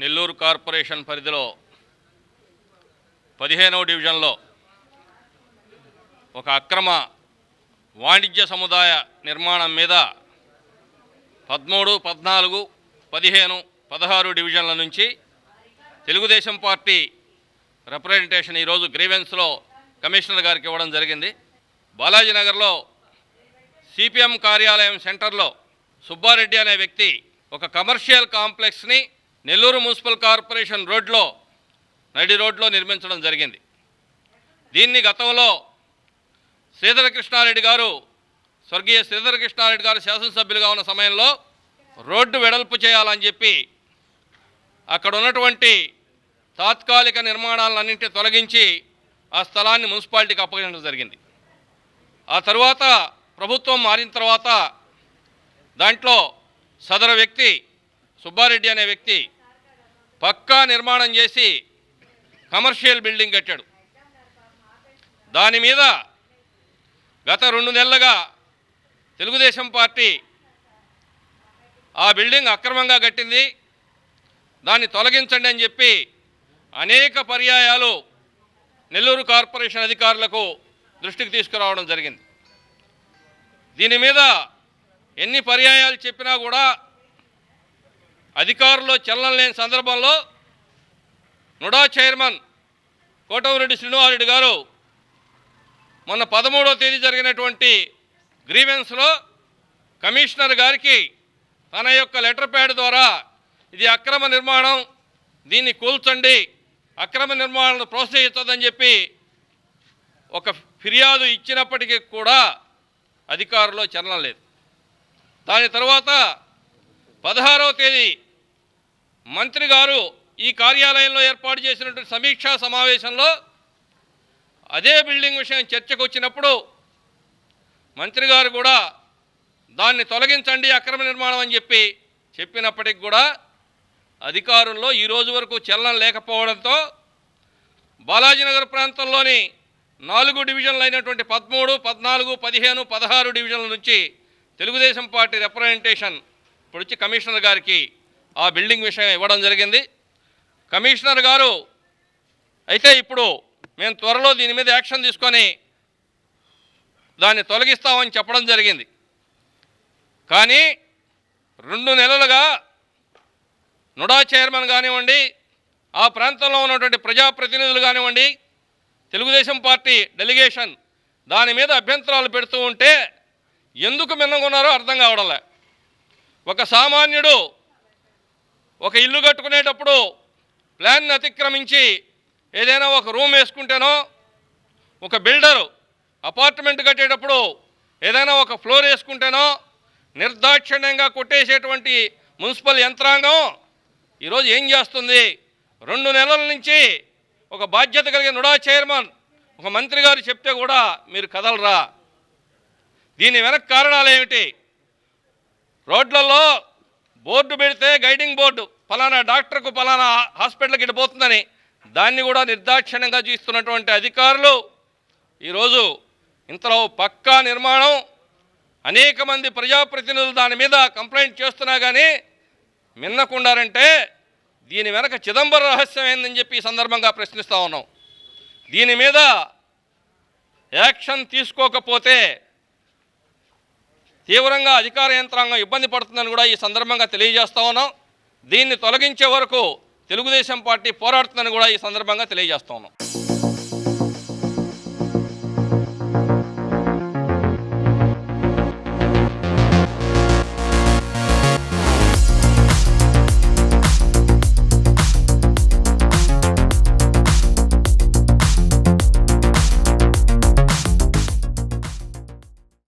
Nellore corporation పరిధిలో పదిహేనవ డివిజన్లో ఒక అక్రమ వాణిజ్య సముదాయ నిర్మాణం మీద పదమూడు పద్నాలుగు పదిహేను పదహారు డివిజన్ల నుంచి తెలుగుదేశం పార్టీ రిప్రజెంటేషన్ ఈరోజు గ్రీవెన్స్లో కమిషనర్ గారికి ఇవ్వడం జరిగింది. బాలాజీనగర్లో సిపిఎం కార్యాలయం సెంటర్లో సుబ్బారెడ్డి అనే వ్యక్తి ఒక కమర్షియల్ కాంప్లెక్స్ని నెల్లూరు మున్సిపల్ కార్పొరేషన్ రోడ్లో నడి రోడ్లో నిర్మించడం జరిగింది. దీన్ని గతంలో శ్రీధర కృష్ణారెడ్డి గారు స్వర్గీయ శ్రీధర కృష్ణారెడ్డి గారు శాసనసభ్యులుగా ఉన్న సమయంలో రోడ్డు వెడల్పు చేయాలని చెప్పి అక్కడ ఉన్నటువంటి తాత్కాలిక నిర్మాణాలన్నింటినీ తొలగించి ఆ స్థలాన్ని మున్సిపాలిటీకి అప్పగించడం జరిగింది. ఆ తర్వాత ప్రభుత్వం మారిన తర్వాత దాంట్లో సదర వ్యక్తి సుబ్బారెడ్డి అనే వ్యక్తి పక్కా నిర్మాణం చేసి కమర్షియల్ బిల్డింగ్ కట్టాడు. దాని మీద గత రెండు నెలలుగా తెలుగుదేశం పార్టీ ఆ బిల్డింగ్ అక్రమంగా కట్టింది. దాన్ని తొలగించండి అని చెప్పి అనేక పర్యాయాలు నెల్లూరు కార్పొరేషన్ అధికారులకు దృష్టికి తీసుకురావడం జరిగింది. దీని మీద ఎన్ని పర్యాయాలు చెప్పినా కూడా అధికారులు చలనం లేని సందర్భంలో నుడా చైర్మన్ కోటమిరెడ్డి శ్రీనివాసరెడ్డి గారు మొన్న పదమూడవ తేదీ జరిగినటువంటి గ్రీవెన్స్లో కమిషనర్ గారికి తన యొక్క లెటర్ ప్యాడ్ ద్వారా ఇది అక్రమ నిర్మాణం దీన్ని కూల్చండి అక్రమ నిర్మాణాలను ప్రోత్సహిస్తుందని చెప్పి ఒక ఫిర్యాదు ఇచ్చినప్పటికీ కూడా అధికారులు చలనం లేదు. దాని తర్వాత పదహారవ తేదీ మంత్రి గారు ఈ కార్యాలయంలో ఏర్పాటు చేసినటువంటి సమీక్షా సమావేశంలో అదే బిల్డింగ్ విషయం చర్చకు వచ్చినప్పుడు మంత్రి గారు కూడా దాన్ని తొలగించండి అక్రమ నిర్మాణం అని చెప్పి చెప్పినప్పటికి కూడా అధికారుల్లో ఈ రోజు వరకు చలనం లేకపోవడంతో బాలాజీనగర్ ప్రాంతంలోని నాలుగు డివిజన్లు అయినటువంటి పదమూడు పద్నాలుగు పదిహేను పదహారు డివిజన్ల నుంచి తెలుగుదేశం పార్టీ రిప్రజెంటేషన్ ఇప్పుడు వచ్చి కమిషనర్ గారికి ఆ బిల్డింగ్ విషయం ఇవ్వడం జరిగింది. కమిషనర్ గారు అయితే ఇప్పుడు మేము త్వరలో దీని మీద యాక్షన్ తీసుకొని దాన్ని తొలగిస్తామని చెప్పడం జరిగింది. కానీ రెండు నెలలుగా నుడా చైర్మన్ కానివ్వండి ఆ ప్రాంతంలో ఉన్నటువంటి ప్రజాప్రతినిధులు కానివ్వండి తెలుగుదేశం పార్టీ డెలిగేషన్ దాని మీద అభ్యంతరాలు పెడుతూ ఉంటే ఎందుకు మిన్నగున్నారో అర్థం కావడంలే. ఒక సామాన్యుడు ఒక ఇల్లు కట్టుకునేటప్పుడు ప్లాన్ అతిక్రమించి ఏదైనా ఒక రూమ్ వేసుకుంటేనో ఒక బిల్డరు అపార్ట్మెంట్ కట్టేటప్పుడు ఏదైనా ఒక ఫ్లోర్ వేసుకుంటేనో నిర్దాక్షిణ్యంగా కొట్టేసేటువంటి మున్సిపల్ యంత్రాంగం ఈరోజు ఏం చేస్తుంది? రెండు నెలల నుంచి ఒక బాధ్యత కలిగిన నుడా చైర్మన్ ఒక మంత్రి గారు చెప్తే కూడా మీరు కదలరా. దీని వెనక కారణాలు ఏమిటి? రోడ్లలో బోర్డు పెడితే గైడింగ్ బోర్డు. ఫలానా డాక్టర్కు ఫలానా హాస్పిటల్కి ఇడిపోతుందని దాన్ని కూడా నిర్దాక్షిణ్యంగా చూస్తున్నటువంటి అధికారులు ఈరోజు ఇంతలో పక్కా నిర్మాణం అనేక మంది ప్రజాప్రతినిధులు దాని మీద కంప్లైంట్ చేస్తున్నా కానీ మిన్నకుండారంటే దీని వెనక చిదంబర రహస్యం ఏందని చెప్పి ఈ సందర్భంగా ప్రశ్నిస్తూ ఉన్నాం. దీని మీద యాక్షన్ తీసుకోకపోతే తీవ్రంగా అధికార యంత్రాంగం ఇబ్బంది పడుతుందని కూడా ఈ సందర్భంగా తెలియజేస్తా ఉన్నాం. దీన్ని తొలగించే వరకు తెలుగుదేశం పార్టీ పోరాడుతుందని కూడా ఈ సందర్భంగా తెలియజేస్తా ఉన్నాం.